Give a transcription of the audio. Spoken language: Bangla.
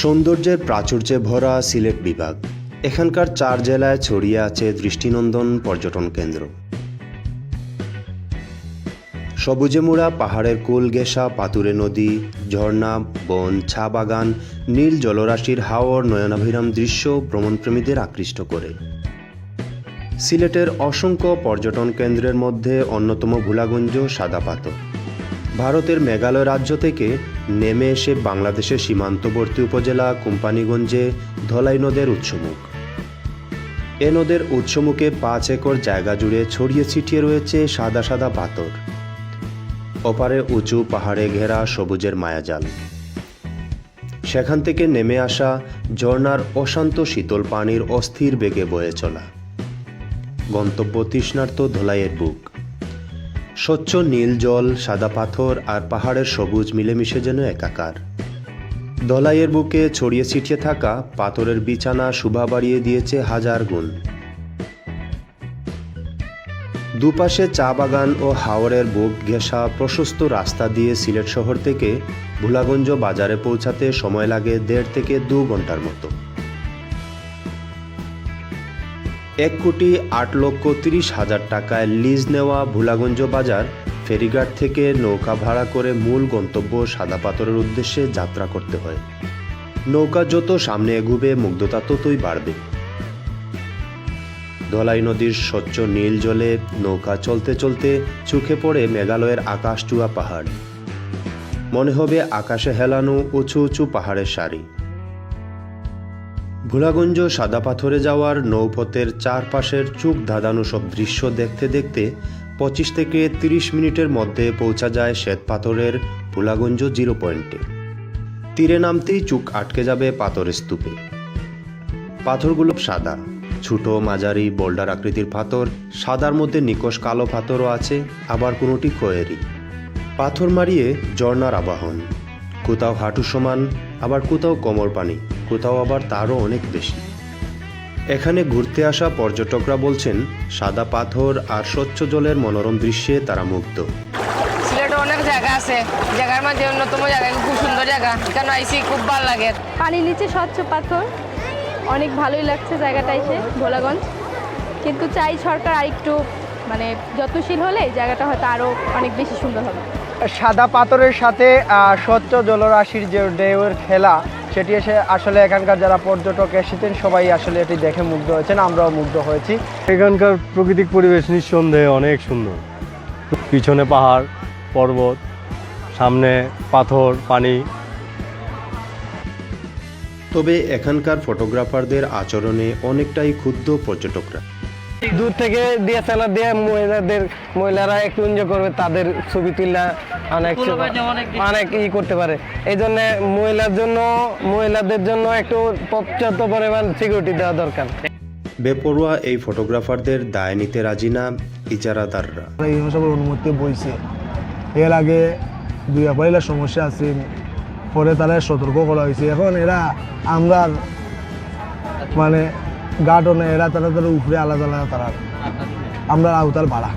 সৌন্দর্যের প্রাচুর্যে ভরা সিলেট বিভাগ। এখানকার চার জেলায় ছড়িয়ে আছে দৃষ্টিনন্দন পর্যটন কেন্দ্র। সবুজে মোড়া পাহাড়ের কোল গেসা পাতুরে নদী, ঝর্ণা, বন ছা বাগান, নীল জলরাশির হাওর নয়নাভিরাম দৃশ্য ভ্রমণপ্রেমীদের আকৃষ্ট করে। সিলেটের অসংখ্য পর্যটন কেন্দ্রের মধ্যে অন্যতম ভুলাগঞ্জ সাদা পাথর। ভারতের মেঘালয় রাজ্য থেকে নেমে এসে বাংলাদেশের সীমান্তবর্তী উপজেলা কোম্পানিগঞ্জে ধলাই নদের উৎসমুখ। এ নদের উৎসমুখে পাঁচ একর জায়গা জুড়ে ছড়িয়ে ছিটিয়ে রয়েছে সাদা সাদা পাথর। ওপারে উঁচু পাহাড়ে ঘেরা সবুজের মায়াজাল। সেখান থেকে নেমে আসা ঝর্নার অশান্ত শীতল পানির অস্থির বেগে বয়ে চলা। গন্তব্য তৃষ্ণার্ত ধোলাইয়ের বুক। স্বচ্ছ নীল জল, সাদা পাথর আর পাহাড়ের সবুজ মিলেমিশে যেন একাকার। দলাইয়ের বুকে ছড়িয়ে ছিটিয়ে থাকা পাথরের বিছানা শোভা বাড়িয়ে দিয়েছে হাজার গুণ। দুপাশে চা বাগান ও হাওরের বুক ঘেঁষা প্রশস্ত রাস্তা দিয়ে সিলেট শহর থেকে ভোলাগঞ্জ বাজারে পৌঁছাতে সময় লাগে দেড় থেকে দু ঘণ্টার মতো। এক কোটি আট লক্ষ তিরিশ হাজার টাকায় লিজ নেওয়া ভোলাগঞ্জ বাজার, ফেরিঘাট থেকে নৌকা ভাড়া করে মূল গন্তব্য সাদা পাথরের উদ্দেশ্যে যাত্রা করতে হয়। নৌকা যত সামনে এগুবে, মুগ্ধতা ততই বাড়বে। ধলাই নদীর স্বচ্ছ নীল জলে নৌকা চলতে চলতে চোখে পড়ে মেঘালয়ের আকাশ চুয়া পাহাড়। মনে হবে আকাশে হেলানো উঁচু উঁচু পাহাড়ের সারি। ভোলাগঞ্জ সাদা পাথরে যাওয়ার নৌপথের চারপাশের চোখ ধাঁধানো সব দৃশ্য দেখতে দেখতে পঁচিশ থেকে তিরিশ মিনিটের মধ্যে পৌঁছা যায় শ্বেত পাথরের ভোলাগঞ্জ জিরো পয়েন্টে। তীরে নামতেই চুক আটকে যাবে পাথরের স্তূপে। পাথরগুলো সাদা। ছোট মাঝারি বোল্ডার আকৃতির পাথর, সাদার মধ্যে নিকশ কালো পাথরও আছে, আবার কোনোটি খয়েরি। পাথর মারিয়ে ঝর্ণার আবাহন। কোথাও হাঁটু সমান আবার কোথাও কোমর পানি কোথাও আবার তারও অনেক বেশি। এখানে ঘুরতে আসা পর্যটকরা বলছেন সাদা পাথর আর স্বচ্ছ জলের মনোরম দৃশ্যে তারা মুগ্ধ। সিলেটে অনেক জায়গা আছে জায়গার মাঝে অন্যতম জায়গা খুব সুন্দর জায়গা। কেন আইসি খুব ভালো লাগে। পানির নিচে স্বচ্ছ পাথর অনেক ভালোই লাগছে জায়গাটা এসে ভোলাগঞ্জ। কিন্তু চাই সরকার আরেকটু মানে যত্নশীল হলে জায়গাটা হয়তো আরও অনেক বেশি সুন্দর হবে। সাদা পাথরের সাথে স্বচ্ছ জলরাশির যে ঢেউয়ের খেলা সেটি এসে আসলে এখানকার যারা পর্যটক এসেছেন সবাই আসলে এটি দেখে মুগ্ধ হয়েছেন আমরাও মুগ্ধ হয়েছি। এখানকার প্রাকৃতিক পরিবেশ নিঃসন্দেহে অনেক সুন্দর। পিছনে পাহাড় পর্বত সামনে পাথর পানি। তবে এখানকার ফটোগ্রাফারদের আচরণে অনেকটাই ক্ষুব্ধ পর্যটকরা। দূর থেকে ডিএসএলআর দিয়ে মহিলাদের মহিলারা একটু এনজয় করবে তাদের ছবি তুললা অনেক অনেক ই করতে পারে। এই জন্য মহিলার জন্য মহিলাদের জন্য একটু পর্যাপ্ত পরিমাণ সিকিউরিটি দেওয়া দরকার। বেপরোয়া এই ফটোগ্রাফারদের দায় নিতে রাজি না ইজারাদাররা। এই সব অনুমতি বইছে। এর আগে দুই একবার সমস্যা আছে পরে তারা সতর্ক করা হয়েছে। এখন এরা আমরা মানে গার্ডনে এরা তারা তারা উপরে আলাদা আলাদা তারা আমরা আওতার ভাড়া